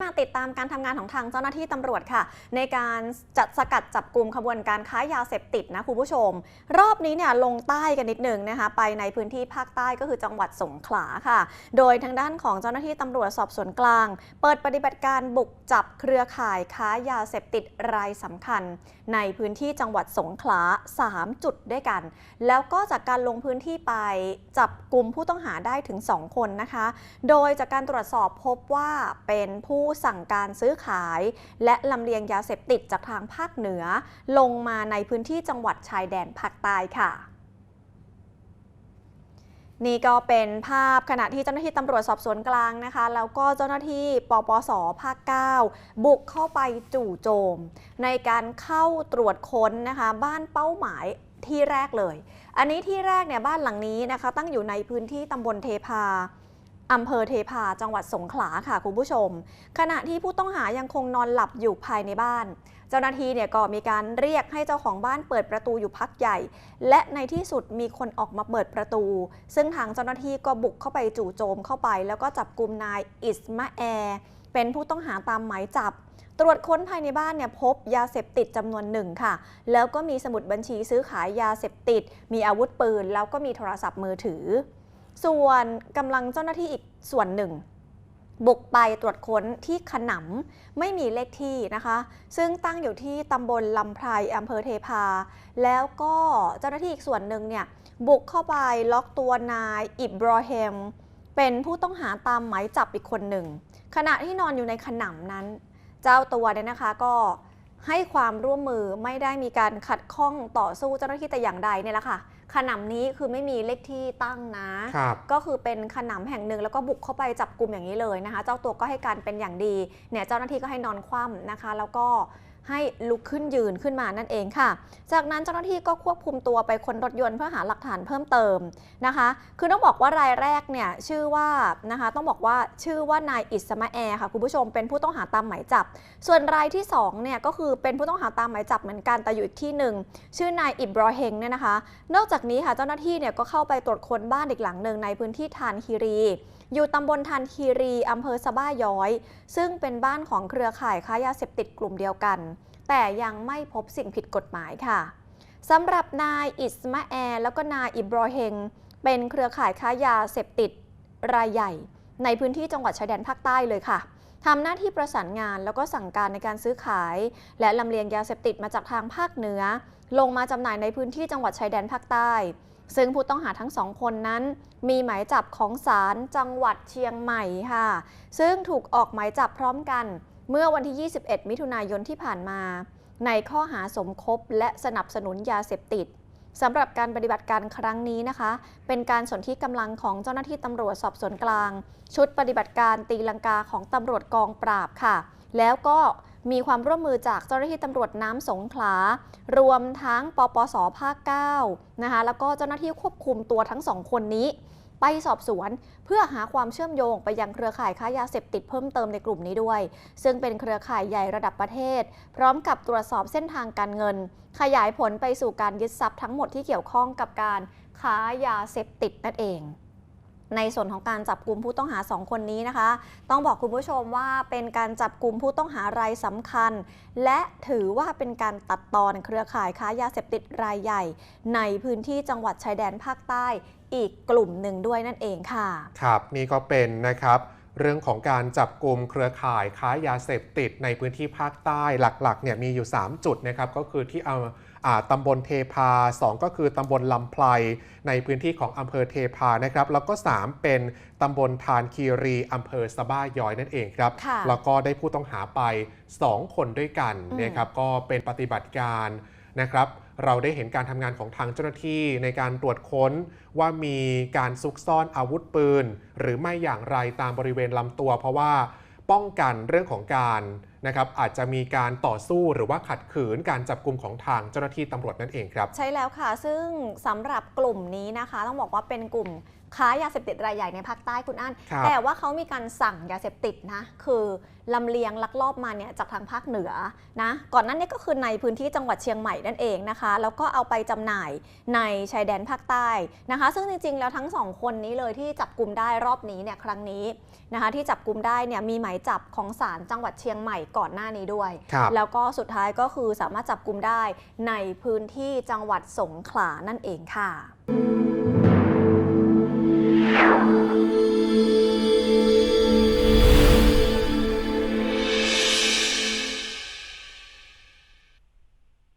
มาติดตามการทำงานของทางเจ้าหน้าที่ตำรวจค่ะ ในการจัดสกัดจับกลุ่มขบวนการค้ายาเสพติดนะคุณผู้ชม รอบนี้เนี่ยลงใต้กันนิดหนึ่งนะคะไปในพื้นที่ภาคใต้ก็คือจังหวัดสงขลาค่ะ โดยทางด้านของเจ้าหน้าที่ตำรวจสอบสวนกลาง เปิดปฏิบัติการบุกจับเครือข่ายค้ายาเสพติดรายสำคัญ ในพื้นที่จังหวัดสงขลา 3 จุดด้วยกัน แล้วก็จากการลงพื้นที่ไปจับกลุ่มผู้ต้องหาได้ถึง 2 คนนะคะ โดยจากการตรวจสอบพบว่าเป็นผู้สั่งการซื้อขาย และลำเลียงยาเสพติดจากทางภาคเหนือ ลงมาในพื้นที่จังหวัดชายแดนภาคใต้ค่ะนี่ก็เป็นภาพขณะที่เจ้าหน้าที่ตำรวจสอบสวนกลางนะคะ แล้วก็เจ้าหน้าที่ปปสภาค 9 บุกเข้าไปจู่โจม ในการเข้าตรวจค้นนะคะ บ้านเป้าหมายที่แรกเลย อันนี้ที่แรกเนี่ยบ้านหลังนี้นะคะ ตั้งอยู่ในพื้นที่ตำบลเทพา อำเภอเทพาจังหวัดสงขลาค่ะคุณผู้ชม ขณะที่ผู้ต้องหายังคงนอนหลับอยู่ภายในบ้าน เจ้าหน้าที่เนี่ยก็มีการเรียกให้เจ้าของบ้านเปิดประตูอยู่พักใหญ่ และในที่สุดมีคนออกมาเปิดประตู ซึ่งทางเจ้าหน้าที่ก็บุกเข้าไปจู่โจมเข้าไป แล้วก็จับกลุ่มนายอิสมาแอร์เป็นผู้ต้องหาตามหมายจับตรวจค้นภายในบ้านเนี่ยพบยาเสพติดจำนวนหนึ่งค่ะ แล้วก็มีสมุดบัญชีซื้อขายยาเสพติด มีอาวุธปืน แล้วก็มีโทรศัพท์มือถือ ส่วนกำลังเจ้าหน้าที่อีกส่วนหนึ่ง บุกไปตรวจค้นที่ขนำไม่มีเลขที่นะคะ ซึ่งตั้งอยู่ที่ตำบลลำไพรอำเภอเทพา แล้วก็เจ้าหน้าที่อีกส่วนหนึ่งเนี่ยบุกเข้าไปล็อกตัวนายอิบรอเฮมเป็นผู้ต้องหาตามหมายจับอีกคนหนึ่ง ขณะที่นอนอยู่ในขนำนั้น เจ้าตัวเนี่ยนะคะก็ให้ความร่วมมือไม่ได้มีการขัดข้องต่อสู้เจ้าหน้าที่แต่อย่างใดเนี่ยแหละค่ะ ขนำนี้คือไม่มีเลขที่ตั้งนะครับก็คือเป็นขนำแห่งหนึ่งแล้วก็บุกเข้าไปจับกลุ่มอย่างนี้เลยนะคะ เจ้าตัวก็ให้การเป็นอย่างดีเนี่ยเจ้าหน้าที่ก็ให้นอนคว่ำนะคะ แล้วก็ให้ลุกขึ้นยืนขึ้นมานั่นเองค่ะ จากนั้นเจ้าหน้าที่ก็ควบคุมตัวไปค้นรถยนต์เพื่อหาหลักฐานเพิ่มเติมนะคะ คือต้องบอกว่ารายแรกเนี่ยชื่อว่านะคะต้องบอกว่าชื่อว่านายอิสมาแอร์ค่ะคุณผู้ชมเป็นผู้ต้องหาตามหมายจับ ส่วนรายที่2เนี่ยก็คือเป็นผู้ต้องหาตามหมายจับเหมือนกันแต่อยู่อีกที่หนึ่งชื่อนายอิบรอเฮงเนี่ยนะคะ นอกจากนี้ค่ะเจ้าหน้าที่เนี่ยก็เข้าไปตรวจค้นบ้านอีกหลังหนึ่งในพื้นที่ทานคีรี อยู่ตำบลทานคีรีอำเภอสะบ้าย้อย ซึ่งเป็นบ้านของเครือข่ายค้ายาเสพติดกลุ่มเดียวกัน แต่ยังไม่พบสิ่งผิดกฎหมายค่ะสำหรับนายอิสมาแอร์แล้วก็นายอิบรอเฮงเป็นเครือข่ายค้ายาเสพติดรายใหญ่ ในพื้นที่จังหวัดชายแดนภาคใต้เลยค่ะ ทำหน้าที่ประสานงานแล้วก็สั่งการในการซื้อขาย และลำเลียงยาเสพติดมาจากทางภาคเหนือ ลงมาจำหน่ายในพื้นที่จังหวัดชายแดนภาคใต้ ซึ่งผู้ต้องหาทั้งสองคนนั้น มีหมายจับของศาลจังหวัดเชียงใหม่ค่ะ ซึ่งถูกออกหมายจับพร้อมกัน เมื่อวันที่ 21 มิถุนายนที่ผ่านมา ในข้อหาสมคบและสนับสนุนยาเสพติด สำหรับการปฏิบัติการครั้งนี้นะคะ เป็นการสนที่กำลังของเจ้าหน้าที่ตำรวจสอบสวนกลาง ชุดปฏิบัติการตีลังกาของตำรวจกองปราบค่ะ แล้วก็มีความร่วมมือจากเจ้าหน้าที่ตำรวจน้ำสงขลา รวมทั้งปปสภาค 9 นะคะ แล้วก็เจ้าหน้าที่ควบคุมตัวทั้งสองคนนี้ ไปสอบสวน เพื่อหาความเชื่อมโยงไปยังเครือข่ายค้ายาเสพติดเพิ่มเติมในกลุ่มนี้ด้วย ซึ่งเป็นเครือข่ายใหญ่ระดับประเทศ พร้อมกับตรวจสอบเส้นทางการเงิน ขยายผลไปสู่การยึดทรัพย์ทั้งหมดที่เกี่ยวข้องกับการค้ายาเสพติดนั่นเอง ในส่วนของการจับกลุ่มผู้ต้องหา 2 คนนี้นะคะ ต้องบอกคุณผู้ชมว่าเป็นการจับกลุ่มผู้ต้องหารายสำคัญ และถือว่าเป็นการตัดตอนเครือข่ายค้ายาเสพติดรายใหญ่ ในพื้นที่จังหวัดชายแดนภาคใต้อีกกลุ่มหนึ่งด้วยนั่นเองค่ะ ครับ นี่ก็เป็นนะครับ เรื่องของการจับกลุ่มเครือข่ายค้ายาเสพติดในพื้นที่ภาคใต้หลักๆเนี่ยมีอยู่ 3 จุดนะครับก็คือที่เอาอ่าตำบลเทพา 2 ก็คือตำบลลำไพรในพื้นที่ของอำเภอเทพานะครับ แล้วก็ 3 เป็นตำบลทานคีรีอำเภอสะบ้าย้อยนั่นเองครับค่ะแล้วก็ได้ผู้ต้องหาไป 2 คนด้วยกันอืมนะครับก็เป็นปฏิบัติการ นะครับ เราได้เห็นการทำงานของทางเจ้าหน้าที่ในการตรวจค้นว่ามีการซุกซ่อนอาวุธปืน หรือไม่อย่างไรตามบริเวณลำตัว เพราะว่าป้องกันเรื่องของการนะครับอาจจะมีการต่อสู้หรือว่าขัดขืนการจับกลุ่มของทางเจ้าหน้าที่ตำรวจนั่นเองครับ ใช่แล้วค่ะ ซึ่งสำหรับกลุ่มนี้นะคะ ต้องบอกว่าเป็นกลุ่มค้ายาเสพติดรายใหญ่ในภาคใต้คุณอั้นครับแต่ว่าเขามีการสั่งยาเสพติดนะคือลำเลียงลักลอบมาเนี่ยจากทางภาคเหนือนะก่อนหนั้นนี่ก็คือในพื้นที่จังหวัดเชียงใหม่นั่นเองนะคะ แล้วก็เอาไปจำหน่ายในชายแดนภาคใต้นะคะ ซึ่งจริงๆ แล้วทั้งสองคนนี้เลยที่จับกลุ่มได้รอบนี้เนี่ยครั้งนี้นะคะ ที่จับกลุ่มได้เนี่ยมีหมายจับของศาลจังหวัดเชียงใหม่ก่อนหน้านี้ด้วยครับแล้วก็สุดท้ายก็คือสามารถจับกลุ่มได้ในพื้นที่จังหวัดสงขลานั่นเองค่ะ